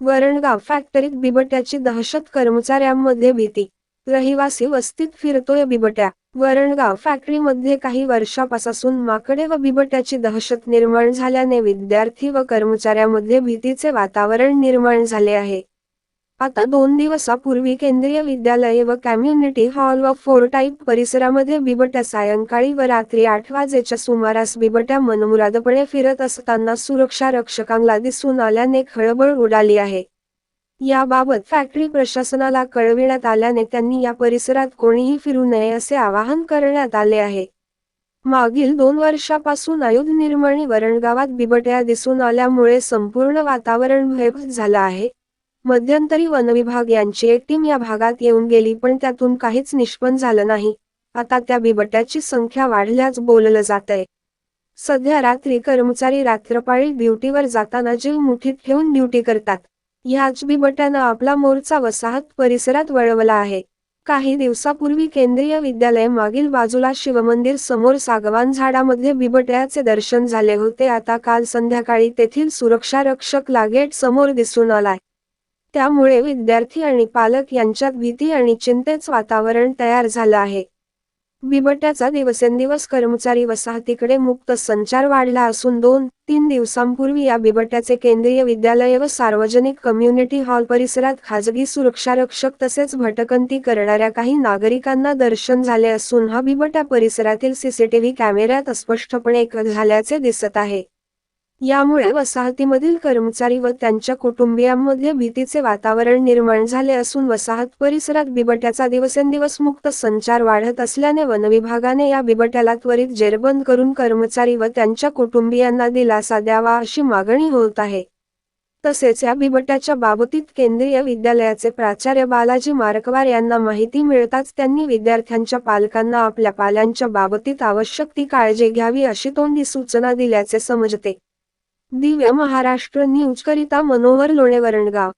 वरणगाव फॅक्टरीत बिबट्याची दहशत कर्मचाऱ्यांमध्ये भीती. रहिवासी वस्तीत फिरतोय बिबट्या. वरणगाव फॅक्टरीमध्ये काही वर्षापासून माकडे व बिबट्याची दहशत निर्माण झाल्याने विद्यार्थी व कर्मचाऱ्यांमध्ये भीतीचे वातावरण निर्माण झाले आहे. आता दोन दिवसापूर्वी केंद्रीय विद्यालय व कम्युनिटी हॉल व फोर टाईप परिसरामध्ये बिबट्या सायंकाळी व रात्री आठ वाजेच्या सुमारास बिबट्या मनमुरादपणे फिरत असताना सुरक्षा रक्षकांना दिसून आल्याने खळबळ उडाली आहे. याबाबत फॅक्टरी प्रशासनाला कळविण्यात आल्याने त्यांनी या परिसरात कोणीही फिरू नये असे आवाहन करण्यात आले आहे. मागील दोन वर्षापासून आयुध निर्माणी वरणगावात बिबट्या दिसून आल्यामुळे संपूर्ण वातावरण भयभीत झालं आहे. मध्यंतरी वनविभाग यांची एक टीम या भागात येऊन गेली पण त्यातून काहीच निष्पन्न झालं नाही. आता त्या बिबट्याची संख्या वाढल्याच बोललं जातंय. सध्या रात्री कर्मचारी रात्रपाळी ड्युटीवर जाताना जीव मुठीत ठेवून ड्युटी करतात. ह्याच बिबट्यानं आपला मोर्चा वसाहत परिसरात वळवला आहे. काही दिवसापूर्वी केंद्रीय विद्यालय मागील बाजूला शिवमंदिर समोर सागवान झाडामध्ये बिबट्याचे दर्शन झाले होते. आता काल संध्याकाळी तेथील सुरक्षा रक्षक लागेट समोर दिसून आलाय. त्यामुळे विद्यार्थी आणि पालक यांच्यात भीती आणि चिंतेच वातावरण तयार झालं आहे. बिबट्याचा दिवसेंदिवस कर्मचारी वसाहतीकडे मुक्त संचार वाढला असून दोन तीन दिवसांपूर्वी या बिबट्याचे केंद्रीय विद्यालय व सार्वजनिक कम्युनिटी हॉल परिसरात खाजगी सुरक्षारक्षक तसेच भटकंती करणाऱ्या काही नागरिकांना दर्शन झाले असून हा बिबट्या परिसरातील सीसीटीव्ही कॅमेऱ्यात स्पष्टपणे झाल्याचे दिसत आहे. यामुळे वसाहतीमधील कर्मचारी व त्यांच्या कुटुंबियांमध्ये भीतीचे वातावरण निर्माण झाले असून वसाहत परिसरात बिबट्याचा दिवसेंदिवस मुक्त संचार वाढत असल्याने वनविभागाने या बिबट्याला त्वरित जेरबंद करून कर्मचारी व त्यांच्या कुटुंबियांना दिलासा द्यावा अशी मागणी होत आहे. तसेच या बिबट्याच्या बाबतीत केंद्रीय विद्यालयाचे प्राचार्य बालाजी मारकवार यांना माहिती मिळताच त्यांनी विद्यार्थ्यांच्या पालकांना आपल्या पाल्यांच्या बाबतीत आवश्यक ती काळजी घ्यावी अशी तोंडी सूचना दिल्याचे समजते. दिव्य महाराष्ट्र न्यूज करिता मनोहर लोणे वरणगाव